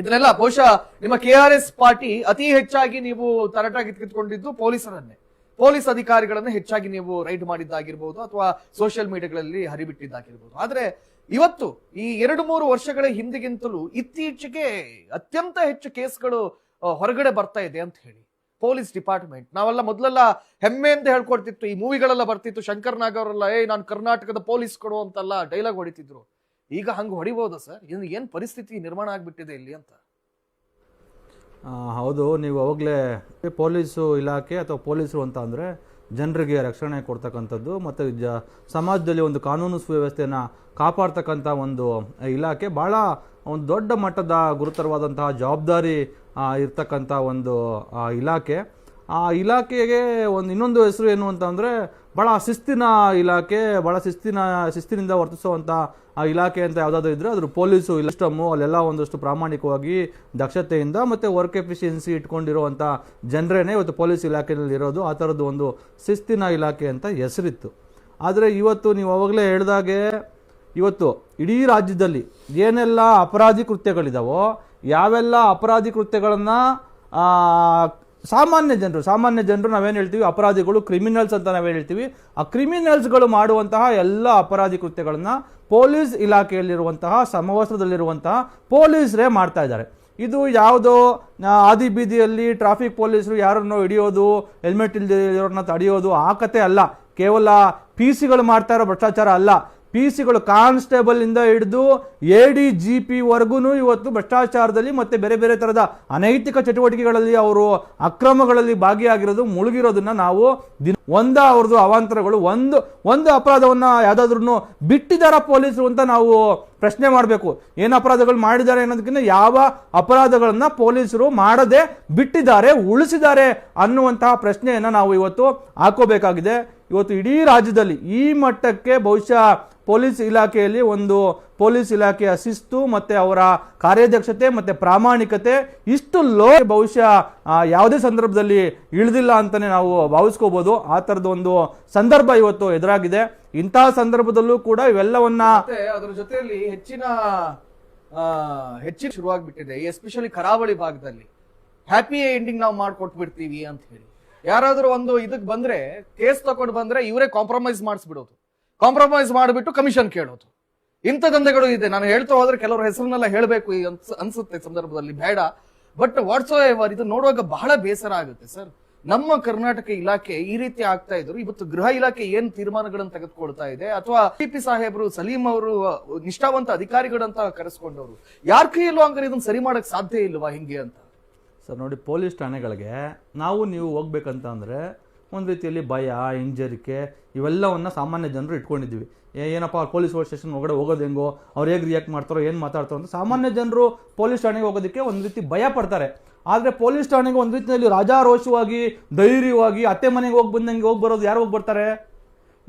ಇದನ್ನೆಲ್ಲ ಬಹುಶಃ ನಿಮ್ಮ ಕೆ ಆರ್ ಎಸ್ ಪಾರ್ಟಿ ಅತಿ ಹೆಚ್ಚಾಗಿ ನೀವು ತರಟಾಗಿ ಕಿತ್ಕೊಂಡಿದ್ದು ಪೊಲೀಸರನ್ನೇ. ಪೊಲೀಸ್ ಅಧಿಕಾರಿಗಳನ್ನ ಹೆಚ್ಚಾಗಿ ನೀವು ರೈಡ್ ಮಾಡಿದ್ದಾಗಿರ್ಬೋದು ಅಥವಾ ಸೋಷಿಯಲ್ ಮೀಡಿಯಾಗಳಲ್ಲಿ ಹರಿಬಿಟ್ಟಿದ್ದಾಗಿರ್ಬೋದು. ಆದ್ರೆ ಇವತ್ತು ಈ ಎರಡು ಮೂರು ವರ್ಷಗಳ ಹಿಂದಿಗಿಂತಲೂ ಇತ್ತೀಚೆಗೆ ಅತ್ಯಂತ ಹೆಚ್ಚು ಕೇಸ್ಗಳು ಹೊರಗಡೆ ಬರ್ತಾ ಇದೆ ಅಂತ ಹೇಳಿ. Police department. ನಾವೆಲ್ಲ ಮೊದಲೆಲ್ಲ ಹೆಮ್ಮೆ ಅಂತ ಹೇಳ್ಕೊಡ್ತಿತ್ತು. ಈ ಮೂವಿಗಳೆಲ್ಲ ಬರ್ತಿತ್ತು. ಶಂಕರ್ ನಾಗ್ ಅವರೆಲ್ಲ ಏ ನಾನು ಕರ್ನಾಟಕದ ಪೊಲೀಸ್ ಕೊಡು ಅಂತೆಲ್ಲ ಡೈಲಾಗ್ ಹೊಡಿತಿದ್ರು. ಈಗ ಹಂಗೆ ಹೊಡಿಬೋದ ಸರ್? ಇನ್ನು ಏನು ಪರಿಸ್ಥಿತಿ ನಿರ್ಮಾಣ ಆಗಿಬಿಟ್ಟಿದೆ ಇಲ್ಲಿ ಅಂತ? ಹೌದು, ನೀವು ಅವಾಗಲೇ ಪೊಲೀಸು ಇಲಾಖೆ ಅಥವಾ ಪೊಲೀಸರು ಅಂತ ಅಂದರೆ ಜನರಿಗೆ ರಕ್ಷಣೆ ಕೊಡ್ತಕ್ಕಂಥದ್ದು ಮತ್ತು ಜ, ಸಮಾಜದಲ್ಲಿ ಒಂದು ಕಾನೂನು ಸುವ್ಯವಸ್ಥೆಯನ್ನು ಕಾಪಾಡ್ತಕ್ಕಂಥ ಒಂದು ಇಲಾಖೆ ಭಾಳ ಒಂದು ದೊಡ್ಡ ಮಟ್ಟದ ಗುರುತರವಾದಂತಹ ಜವಾಬ್ದಾರಿ ಇರ್ತಕ್ಕಂಥ ಒಂದು ಇಲಾಖೆ. ಆ ಇಲಾಖೆಗೆ ಒಂದು ಇನ್ನೊಂದು ಹೆಸರು ಏನು ಅಂತಂದರೆ ಭಾಳ ಶಿಸ್ತಿನ ಇಲಾಖೆ ಭಾಳ ಶಿಸ್ತಿನ, ಶಿಸ್ತಿನಿಂದ ವರ್ತಿಸುವಂಥ ಆ ಇಲಾಖೆ ಅಂತ ಯಾವುದಾದ್ರು ಇದ್ದರೆ ಅದ್ರ ಪೊಲೀಸು ಸಿಸ್ಟಮು, ಅಲ್ಲೆಲ್ಲ ಒಂದಷ್ಟು ಪ್ರಾಮಾಣಿಕವಾಗಿ ದಕ್ಷತೆಯಿಂದ ಮತ್ತು ವರ್ಕ್ ಎಫಿಷಿಯನ್ಸಿ ಇಟ್ಕೊಂಡಿರುವಂಥ ಜನರೇನೆ ಇವತ್ತು ಪೊಲೀಸ್ ಇಲಾಖೆಯಲ್ಲಿ ಇರೋದು. ಆ ಥರದ್ದು ಒಂದು ಶಿಸ್ತಿನ ಇಲಾಖೆ ಅಂತ ಹೆಸರಿತ್ತು. ಆದರೆ ಇವತ್ತು ನೀವು ಅವಾಗಲೇ ಹೇಳಿದಾಗೆ, ಇವತ್ತು ಇಡೀ ರಾಜ್ಯದಲ್ಲಿ ಏನೆಲ್ಲ ಅಪರಾಧಿ ಕೃತ್ಯಗಳಿದಾವೋ, ಯಾವೆಲ್ಲ ಅಪರಾಧಿ ಕೃತ್ಯಗಳನ್ನು ಸಾಮಾನ್ಯ ಜನರು ಸಾಮಾನ್ಯ ಜನರು ನಾವೇನು ಹೇಳ್ತೀವಿ? ಅಪರಾಧಿಗಳು ಕ್ರಿಮಿನಲ್ಸ್ ಅಂತ ನಾವೇನು ಹೇಳ್ತೀವಿ? ಆ ಕ್ರಿಮಿನಲ್ಸ್ಗಳು ಮಾಡುವಂತಹ ಎಲ್ಲ ಅಪರಾಧಿ ಕೃತ್ಯಗಳನ್ನು ಪೊಲೀಸ್ ಇಲಾಖೆಯಲ್ಲಿರುವಂತಹ, ಸಮವಸ್ತ್ರದಲ್ಲಿರುವಂತಹ ಪೊಲೀಸರೇ ಮಾಡ್ತಾ ಇದ್ದಾರೆ. ಇದು ಯಾವುದೋ ಆದಿ ಬೀದಿಯಲ್ಲಿ ಟ್ರಾಫಿಕ್ ಪೊಲೀಸರು ಯಾರನ್ನೋ ಹಿಡಿಯೋದು ಹೆಲ್ಮೆಟ್ ಇಲ್ದಿರೋರನ್ನ ತಡೆಯೋದು, ಆ ಕತೆ ಅಲ್ಲ. ಕೇವಲ ಪಿ ಸಿಗಳು ಮಾಡ್ತಾ ಇರೋ ಭ್ರಷ್ಟಾಚಾರ ಅಲ್ಲ. ಪಿ ಸಿಗಳು ಕಾನ್ಸ್ಟೇಬಲ್ ಇಂದ ಹಿಡಿದು ಎ ಡಿ ಜಿ ಪಿ ವರ್ಗೂ ಇವತ್ತು ಭ್ರಷ್ಟಾಚಾರದಲ್ಲಿ ಮತ್ತೆ ಬೇರೆ ಬೇರೆ ಥರದ ಅನೈತಿಕ ಚಟುವಟಿಕೆಗಳಲ್ಲಿ ಅವರು ಅಕ್ರಮಗಳಲ್ಲಿ ಭಾಗಿಯಾಗಿರೋದು ಮುಳುಗಿರೋದನ್ನ ನಾವು ದಿನ ಒಂದ ಅವ್ರದ್ದು ಅವಾಂತರಗಳು, ಒಂದು ಒಂದು ಅಪರಾಧವನ್ನು ಯಾವುದಾದ್ರೂ ಬಿಟ್ಟಿದ್ದಾರ ಪೊಲೀಸರು ಅಂತ ನಾವು ಪ್ರಶ್ನೆ ಮಾಡಬೇಕು. ಏನು ಅಪರಾಧಗಳು ಮಾಡಿದ್ದಾರೆ ಅನ್ನೋದಕ್ಕಿಂತ ಯಾವ ಅಪರಾಧಗಳನ್ನು ಪೊಲೀಸರು ಮಾಡದೆ, ಬಿಟ್ಟಿದ್ದಾರೆ, ಉಳಿಸಿದ್ದಾರೆ ಅನ್ನುವಂತಹ ಪ್ರಶ್ನೆಯನ್ನು ನಾವು ಇವತ್ತು ಹಾಕೋಬೇಕಾಗಿದೆ. ಇವತ್ತು ಇಡೀ ರಾಜ್ಯದಲ್ಲಿ ಈ ಮಟ್ಟಕ್ಕೆ ಬಹುಶಃ ಪೊಲೀಸ್ ಇಲಾಖೆಯಲ್ಲಿ ಒಂದು ಪೊಲೀಸ್ ಇಲಾಖೆಯ ಶಿಸ್ತು ಮತ್ತೆ ಅವರ ಕಾರ್ಯದಕ್ಷತೆ ಮತ್ತೆ ಪ್ರಾಮಾಣಿಕತೆ ಇಷ್ಟು ಲೋ ಬಹುಶಃ ಯಾವುದೇ ಸಂದರ್ಭದಲ್ಲಿ ಇಳಿದಿಲ್ಲ ಅಂತಾನೆ ನಾವು ಭಾವಿಸ್ಕೋಬಹುದು ಆ ಥರದ ಒಂದು ಸಂದರ್ಭ ಇವತ್ತು ಎದುರಾಗಿದೆ. ಇಂತಹ ಸಂದರ್ಭದಲ್ಲೂ ಕೂಡ ಇವೆಲ್ಲವನ್ನ ಅದ್ರ ಜೊತೆಯಲ್ಲಿ ಹೆಚ್ಚಿನ ಹೆಚ್ಚಿನ ಶುರುವಾಗ್ಬಿಟ್ಟಿದೆ. ಎಸ್ಪೆಷಲಿ ಕರಾವಳಿ ಭಾಗದಲ್ಲಿ. ಹ್ಯಾಪಿ ಎಂಡಿಂಗ್ ನಾವು ಮಾಡ್ಕೊಟ್ಬಿಡ್ತೀವಿ ಅಂತ ಹೇಳಿ. ಯಾರಾದ್ರೂ ಒಂದು ಇದಕ್ಕೆ ಬಂದ್ರೆ, ಕೇಸ್ ತಗೊಂಡು ಬಂದ್ರೆ ಇವರೇ ಕಾಂಪ್ರಮೈಸ್ ಮಾಡಿಸ್ಬಿಡೋದು. ಕಾಂಪ್ರಮೈಸ್ ಮಾಡಿಬಿಟ್ಟು ಕಮಿಷನ್ ಕೇಳೋದು. ಇಂಥ ದಂಧೆಗಳು ಇದೆ. ನಾನು ಹೇಳ್ತಾ ಹೋದ್ರೆ ಕೆಲವರ ಹೆಸರನ್ನೆಲ್ಲ ಹೇಳಬೇಕು ಈ ಅನ್ಸುತ್ತೆ ಸಂದರ್ಭದಲ್ಲಿ. ಬೇಡ. ಬಟ್ ವಾಟ್ಸ್ ಎವರ್ ಇದು ನೋಡುವಾಗ ಬಹಳ ಬೇಸರ ಆಗುತ್ತೆ, ಸರ್. ನಮ್ಮ ಕರ್ನಾಟಕ ಇಲಾಖೆ ಈ ರೀತಿ ಆಗ್ತಾ ಇದ್ರು ಇವತ್ತು ಗೃಹ ಇಲಾಖೆ ಏನ್ ತೀರ್ಮಾನಗಳನ್ನು ತೆಗೆದುಕೊಳ್ತಾ ಇದೆ ಅಥವಾ ಪಿ ಸಾಹೇಬರು, ಸಲೀಂ ಅವರು, ನಿಷ್ಠಾವಂತ ಅಧಿಕಾರಿಗಳಂತ ಕರೆಸ್ಕೊಂಡವರು, ಯಾರ ಕೈಯಲ್ಲೂ ಹಂಗಾರೆ ಇದನ್ನ ಸರಿ ಮಾಡಕ್ ಸಾಧ್ಯ ಇಲ್ವಾ ಹಿಂಗೆ ಅಂತ? ಸರ್, ನೋಡಿ, ಪೊಲೀಸ್ ಠಾಣೆಗಳಿಗೆ ನಾವು ನೀವು ಹೋಗ್ಬೇಕಂತ ಅಂದರೆ ಒಂದು ರೀತಿಯಲ್ಲಿ ಭಯ, ಹಿಂಜರಿಕೆ ಇವೆಲ್ಲವನ್ನು ಸಾಮಾನ್ಯ ಜನರು ಇಟ್ಕೊಂಡಿದ್ದೀವಿ. ಏನಪ್ಪ ಪೊಲೀಸ್ ಸ್ಟೇಷನ್ ಒಳಗಡೆ ಹೋಗೋದು ಹೆಂಗೋ? ಅವ್ರು ಹೇಗೆ ರಿಯಾಕ್ಟ್ ಮಾಡ್ತಾರೋ, ಏನು ಮಾತಾಡ್ತಾರೋ ಅಂತ ಸಾಮಾನ್ಯ ಜನರು ಪೊಲೀಸ್ ಠಾಣೆಗೆ ಹೋಗೋದಕ್ಕೆ ಒಂದು ರೀತಿ ಭಯ ಪಡ್ತಾರೆ. ಆದರೆ ಪೊಲೀಸ್ ಠಾಣೆಗೆ ಒಂದು ರೀತಿಯಲ್ಲಿ ರಾಜಾರೋಷವಾಗಿ, ಧೈರ್ಯವಾಗಿ, ಅತ್ತೆ ಮನೆಗೆ ಹೋಗಿ ಬಂದಂಗೆ ಹೋಗಿ ಬರೋದು ಯಾರು ಹೋಗಿ ಬರ್ತಾರೆ?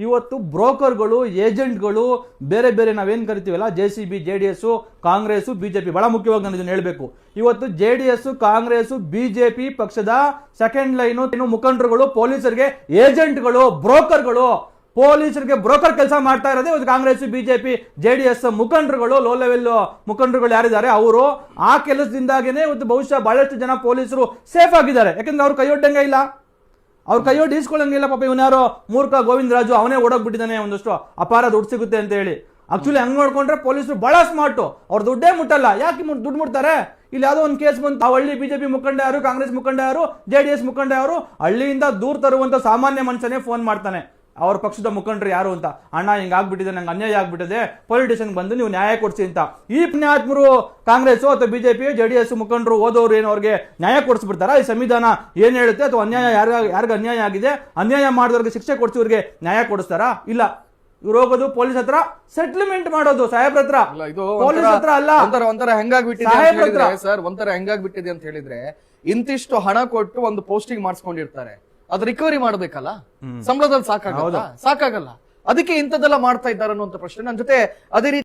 ಇವತ್ತು ಬ್ರೋಕರ್ಗಳು, ಏಜೆಂಟ್ಗಳು, ಬೇರೆ ಬೇರೆ ನಾವೇನು ಕರಿತೀವಲ್ಲ, J C B, J D S Congress B J P ಭಾಳ ಮುಖ್ಯವಾಗಿ ನಾನು ಇದನ್ನು ಹೇಳಬೇಕು. ಇವತ್ತು J D S Congress B J P ಪಕ್ಷದ ಸೆಕೆಂಡ್ ಲೈನು ಇನ್ನು ಮುಖಂಡರುಗಳು, ಪೊಲೀಸರಿಗೆ, ಏಜೆಂಟ್ಗಳು, ಬ್ರೋಕರ್ಗಳು, ಪೊಲೀಸರಿಗೆ ಬ್ರೋಕರ್ ಕೆಲಸ ಮಾಡ್ತಾ ಇರೋದೇ ಇವತ್ತು Congress BJP J D S ಮುಖಂಡರುಗಳು ಲೋ ಲೆವೆಲ್ ಮುಖಂಡರುಗಳು ಯಾರಿದ್ದಾರೆ? ಅವರು ಆ ಕೆಲಸದಿಂದಾಗೇನೆ ಇವತ್ತು ಬಹುಶಃ ಬಹಳಷ್ಟು ಜನ ಪೊಲೀಸರು ಸೇಫ್ ಆಗಿದ್ದಾರೆ. ಯಾಕಂದ್ರೆ ಅವ್ರು ಕೈಯೊಡ್ಡಂಗೆ ಇಲ್ಲ. ಅವ್ರ ಕೈಯೋ ಈಸ್ಕೊಳ್ಳಂಗಿಲ್ಲ ಪಾಪ ಇವನ್ಯಾರೋ ಮೂರ್ಖ ಗೋವಿಂದರಾಜು ಅವನೇ ಓಡೋಗ್ಬಿಟ್ಟಿದ್ದಾನೆ ಒಂದಷ್ಟು ಅಪಾರ ದುಡ್ಡು ಸಿಗುತ್ತೆ ಅಂತ ಹೇಳಿ. ಆಕ್ಚುಲಿ ಹಂಗ್ ನೋಡ್ಕೊಂಡ್ರೆ ಪೊಲೀಸರು ಬಹಳ ಸ್ಮಾರ್ಟು ಅವ್ರ ದುಡ್ಡೇ ಮುಟ್ಟಲ್ಲ. ಯಾಕೆ ದುಡ್ಡು ಮುಟ್ತಾರೆ? ಇಲ್ಲಿ ಯಾವುದೋ ಒಂದು ಕೇಸ್ ಬಂತು. ಆ ಹಳ್ಳಿ ಬಿಜೆಪಿ ಮುಖಂಡ ಯಾರು, ಕಾಂಗ್ರೆಸ್ ಮುಖಂಡ ಯಾರು ಜೆ ಡಿ ಎಸ್ ಮುಖಂಡ ಯಾರು, ಹಳ್ಳಿಯಿಂದ ದೂರ ತರುವಂತ ಸಾಮಾನ್ಯ ಮನುಷ್ಯನೇ ಫೋನ್ ಮಾಡ್ತಾನೆ. ಅವ್ರ ಪಕ್ಷದ ಮುಖಂಡರು ಯಾರು ಅಂತ? ಅಣ್ಣ ಹಿಂಗ್ ಆಗ್ಬಿಟ್ಟಿದೆ ನಂಗೆ ಅನ್ಯಾಯ ಆಗ್ಬಿಟ್ಟಿದೆ. ಪೊಲಿಟಿಷಿಯನ್ ಬಂದು ನೀವು ನ್ಯಾಯ ಕೊಡಿಸಿ ಅಂತ. ಈ ಪುಣ್ಯಾತ್ಮರು ಕಾಂಗ್ರೆಸ್ ಅಥವಾ ಬಿಜೆಪಿ ಜೆ ಡಿ ಎಸ್ ಮುಖಂಡರು ಓದೋರು ಏನು ಅವ್ರಿಗೆ ನ್ಯಾಯ ಕೊಡಿಸ್ಬಿಡ್ತಾರ? ಈ ಸಂವಿಧಾನ ಏನ್ ಹೇಳುತ್ತೆ? ಅಥವಾ ಅನ್ಯಾಯ ಯಾರಿಗ ಯಾರಿಗ ಅನ್ಯಾಯ ಆಗಿದೆ? ಅನ್ಯಾಯ ಮಾಡಿದವ್ರಿಗೆ ಶಿಕ್ಷೆ ಕೊಡಿಸಿ ಇವ್ರಿಗೆ ನ್ಯಾಯ ಕೊಡಿಸ್ತಾರಾ? ಇಲ್ಲ. ಇವ್ರು ಹೋಗೋದು ಪೊಲೀಸ್ ಹತ್ರ ಸೆಟ್ಲ್ಮೆಂಟ್ ಮಾಡೋದು ಸಾಹೇಬ್ರ ಹತ್ರ. ಪೊಲೀಸ್ ಹತ್ರ ಅಲ್ಲ. ಒಂಥರ ಒಂಥರ ಹೆಂಗಾಗ್ಬಿಟ್ಟಿದೆ ಸರ್ ಒಂಥರ ಹೆಂಗಾಗ್ಬಿಟ್ಟಿದೆ ಅಂತ ಹೇಳಿದ್ರೆ ಇಂತಿಷ್ಟು ಹಣ ಕೊಟ್ಟು ಒಂದು ಪೋಸ್ಟಿಂಗ್ ಮಾಡಿಸ್ಕೊಂಡಿರ್ತಾರೆ. ಅದು ರಿಕವರಿ ಮಾಡ್ಬೇಕಲ್ಲ? ಸಂಬಳದಲ್ಲಿ ಸಾಕಾಗಲ್ಲ ಸಾಕಾಗಲ್ಲ. ಅದಕ್ಕೆ ಇಂಥದ್ದೆಲ್ಲ ಮಾಡ್ತಾ ಇದ್ದಾರೆ ಅನ್ನುವಂಥ ಪ್ರಶ್ನೆ. ನನ್ನ ಜೊತೆ ಅದೇ ರೀತಿ